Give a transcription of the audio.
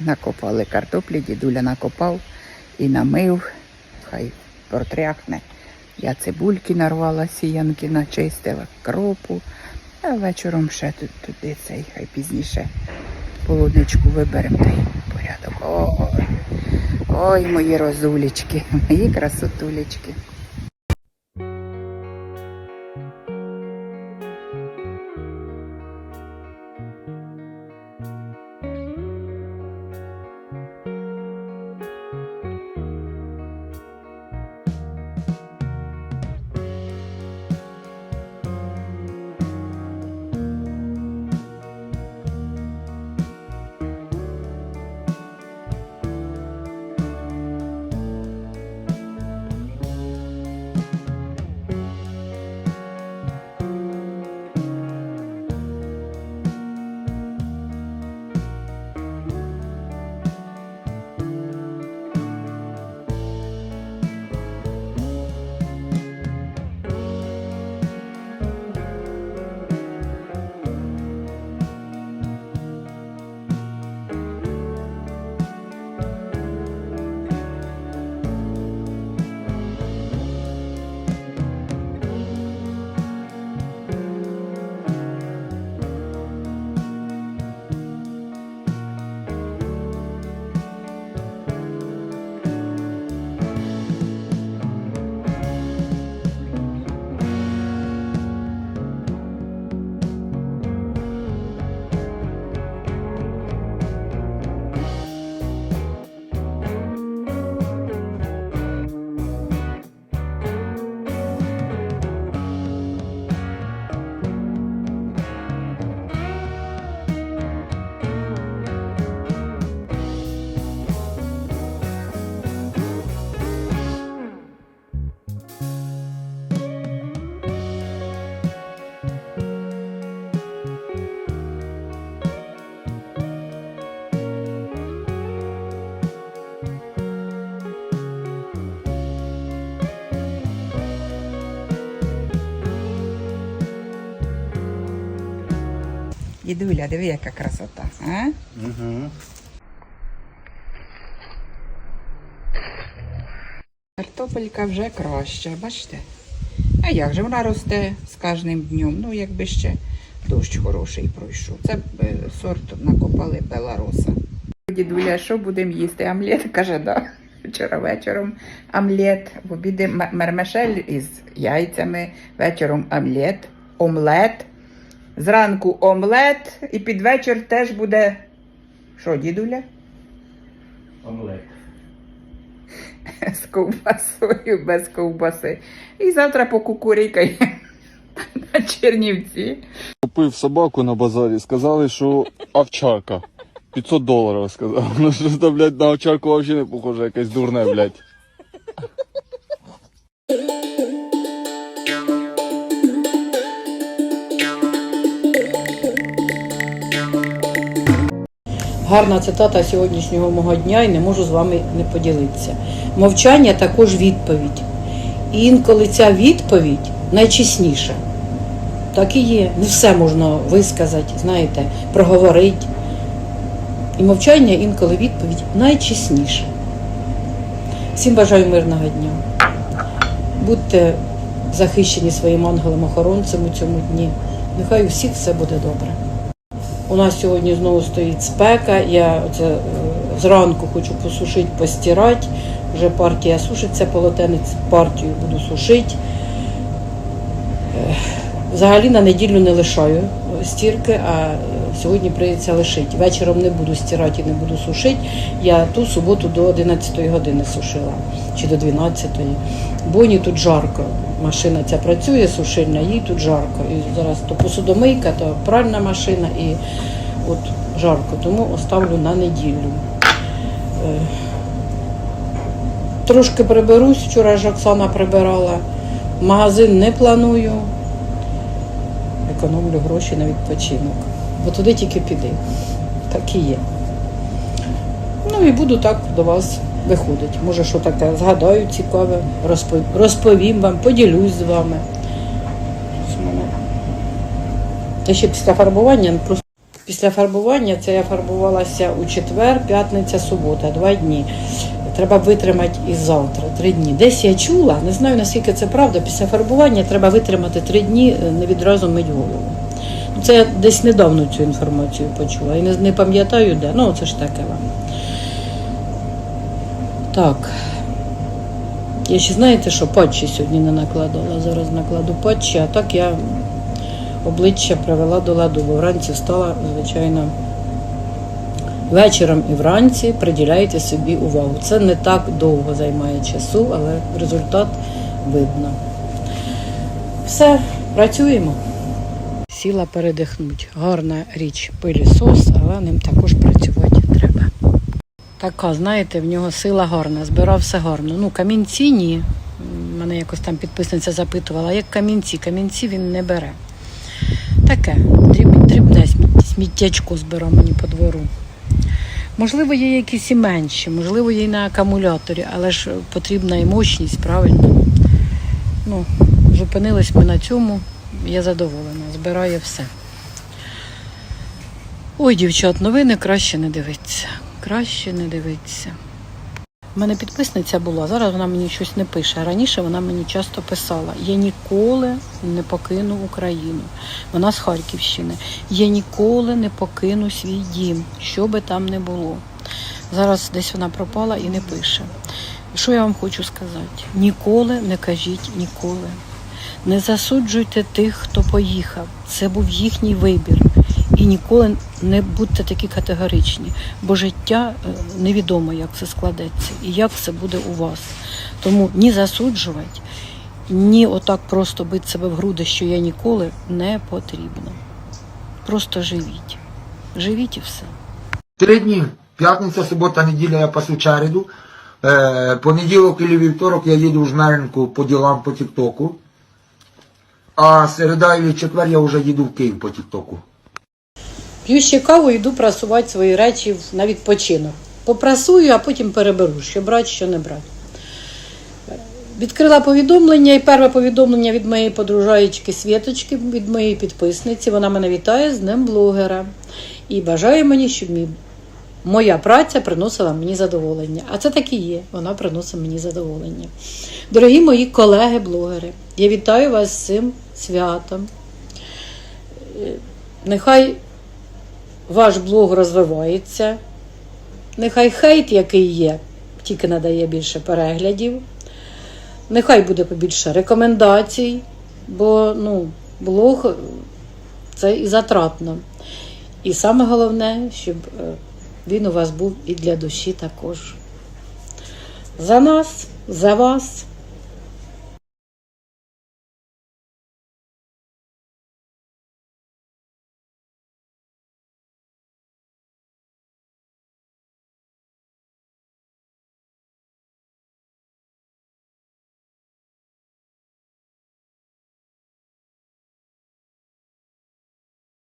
Накопали картоплі, дідуля накопав і намив, хай протряхне. Я цибульки нарвала, сіянки начистила, кропу, а вечором ще тут, туди цей, хай пізніше полуничку виберемо та й порядок. Ой, ой, мої розулечки, мої красотулечки. Дідуля, диви, яка красота, а? Угу. Картопелька вже краще, бачите? А як же вона росте з кожним днем? Ну, якби ще дощ хороший пройшов. Це е, сорт накопали Белароса. Дідуля, що будемо їсти? Омлет? Каже, да. Вчора вечором омлет, в обіді мермешель із яйцями, вечором омлет, омлет, зранку омлет, і під вечір теж буде. Що, дідуля? Омлет. з ковбасою, без ковбаси. І завтра покукурікаємо на Чернівці. Купив собаку на базарі, сказали, що овчарка. 500 доларів сказав. Ну що блядь, на овчарку взагалі не похоже, якесь дурне, блядь. Гарна цитата сьогоднішнього мого дня і не можу з вами не поділитися. Мовчання також відповідь. І інколи ця відповідь найчесніша. Так і є. Не все можна висказати, знаєте, проговорити. І мовчання інколи відповідь найчесніша. Всім бажаю мирного дня. Будьте захищені своїм ангелом-охоронцем у цьому дні. Нехай у всіх все буде добре. У нас сьогодні знову стоїть спека. Я оце е, зранку хочу посушити, постирати. Вже партія сушиться, полотенець партію буду сушити. Е, Взагалі на неділю не лишаю стірки, а е, сьогодні прийдеться лишити. Вечором не буду стирати і не буду сушити. Я ту суботу до 11 години сушила чи до 12. Боні тут жарко. Машина ця працює сушильна, їй тут жарко. І зараз то посудомийка, то пральна машина і от жарко, тому оставлю на неділю. Е, Трошки приберусь, вчора ж Оксана прибирала. Магазин не планую. Економлю гроші на відпочинок. Бо туди тільки піди. Так і є. Ну і буду так до вас виходити. Може, що таке згадаю цікаве, розповім вам, поділюсь з вами. Та ще після фарбування просто Після фарбування це я фарбувалася у четвер, п'ятниця, субота, два дні. Треба витримати і завтра, три дні. Десь я чула, не знаю наскільки це правда. Після фарбування треба витримати три дні, е, не відразу мить голову. Це я десь недавно цю інформацію почула. І не, не пам'ятаю де. Ну, це ж таке вам. Так. Я ще знаєте, що патчі сьогодні не накладала. Зараз накладу патчі, а так я обличчя привела до ладу, бо вранці встала, звичайно, вечором і вранці приділяйте собі увагу. Це не так довго займає часу, але результат видно. Все, працюємо. Сіла передихнуть. Гарна річ пилісос, але ним також працювати треба. Така, знаєте, в нього сила гарна, збирав все гарно. Ну, камінці ні. Мене якось там підписниця запитувала, як камінці, камінці він не бере. Таке, дріб, дрібне сміт- сміттячко збирав мені по двору. Можливо, є якісь і менші, можливо, є і на акумуляторі, але ж потрібна і мощність, правильно. Ну, зупинились ми на цьому, я задоволена, збирає все. Ой, дівчат, новини краще не дивиться. Краще не дивиться. У мене підписниця була, зараз вона мені щось не пише. Раніше вона мені часто писала: Я ніколи не покину Україну. Вона з Харківщини. Я ніколи не покину свій дім, що би там не було. Зараз десь вона пропала і не пише. Що я вам хочу сказати? Ніколи не кажіть ніколи. Не засуджуйте тих, хто поїхав. Це був їхній вибір. І ніколи не будьте такі категоричні, бо життя е, невідомо, як це складеться і як все буде у вас. Тому ні засуджувати, ні отак просто бити себе в груди, що я ніколи не потрібно. Просто живіть. Живіть і все. Три дні. П'ятниця, субота, неділя я пасу череду. Е, понеділок і вівторок я їду в Жмеринку по ділам по Тіктоку. А середа і четвер я вже їду в Київ по Тіктоку. П'ю ще каву йду прасувати свої речі на відпочинок. Попрасую, а потім переберу, що брати, що не брати. Відкрила повідомлення, і перше повідомлення від моєї подружаєчки Світочки, від моєї підписниці. Вона мене вітає з Днем блогера і бажає мені, щоб мій, моя праця приносила мені задоволення. А це так і є. Вона приносить мені задоволення. Дорогі мої колеги-блогери, я вітаю вас з цим святом. Е, Нехай ваш блог розвивається. Нехай хейт, який є, тільки надає більше переглядів. Нехай буде побільше рекомендацій, бо ну, блог це і затратно. І саме головне, щоб е, він у вас був і для душі також. За нас, за вас.